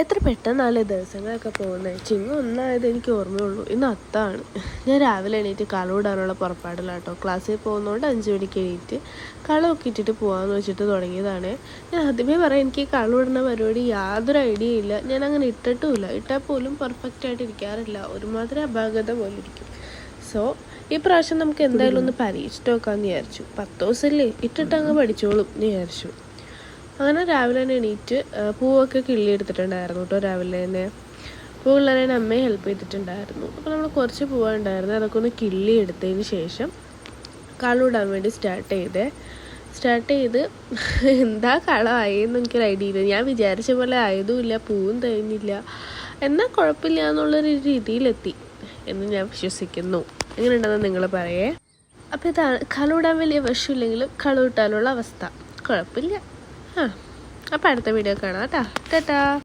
എത്ര പെട്ടെന്നല്ലേ ദിവസങ്ങളൊക്കെ പോകുന്നത് ചിങ്ങം ഒന്നായത് എനിക്ക് ഓർമ്മയുള്ളൂ. ഇന്ന് അത്താണ്. ഞാൻ രാവിലെ എണീറ്റ് കളവിടാനുള്ള പുറപ്പാടിലാട്ടോ ക്ലാസ്സിൽ പോകുന്നതുകൊണ്ട് അഞ്ച് മണിക്ക് എണീറ്റ് കളമൊക്കെ ഇട്ടിട്ട് പോകാമെന്ന് വെച്ചിട്ട് തുടങ്ങിയതാണ്. ഞാൻ ആദ്യമേ പറയാം എനിക്ക് കളവിടുന്ന പരിപാടി യാതൊരു ഐഡിയ ഇല്ല. ഞാൻ അങ്ങനെ ഇട്ടിട്ടുമില്ല. ഇട്ടാൽ പോലും പെർഫെക്റ്റ് ആയിട്ട് ഇരിക്കാറില്ല. ഒരുമാതിരി അപാകത പോലെ ഇരിക്കും. സോ ഈ പ്രാവശ്യം നമുക്ക് എന്തായാലും ഒന്ന് പരീക്ഷിച്ച് നോക്കാമെന്ന് വിചാരിച്ചു. പത്ത് ദിവസമല്ലേ ഇട്ടിട്ട് അങ്ങ് പഠിച്ചോളും എന്ന് വിചാരിച്ചു. അങ്ങനെ രാവിലെ തന്നെ എണീറ്റ് പൂവൊക്കെ കിള്ളി എടുത്തിട്ടുണ്ടായിരുന്നു കേട്ടോ രാവിലെ തന്നെ. പൂ പിള്ളേരെ അമ്മയെ ഹെൽപ്പ് ചെയ്തിട്ടുണ്ടായിരുന്നു. അപ്പോൾ നമ്മൾ കുറച്ച് പൂവുണ്ടായിരുന്നു അതൊക്കെ ഒന്ന് കിള്ളി എടുത്തതിന് ശേഷം കളവിടാൻ വേണ്ടി സ്റ്റാർട്ട് ചെയ്തേ. സ്റ്റാർട്ട് ചെയ്ത് എന്താ കളമായെന്ന് എനിക്കൊരു ഐഡിയ ഇല്ല. ഞാൻ വിചാരിച്ച പോലെ ആയതുമില്ല പൂവും തരുന്നില്ല എന്നാൽ കുഴപ്പമില്ല എന്നുള്ളൊരു രീതിയിലെത്തി എന്ന് ഞാൻ വിശ്വസിക്കുന്നു. എങ്ങനെയുണ്ടെന്ന് നിങ്ങൾ പറയേ. അപ്പോൾ ഇതാണ് കളവിടാൻ വലിയ വിഷമില്ലെങ്കിലും കളവിട്ടാലുള്ള അവസ്ഥ. കുഴപ്പമില്ല ആ അപ്പോൾ അടുത്ത വീഡിയോ കാണാം കേട്ടോ. ടാറ്റാ.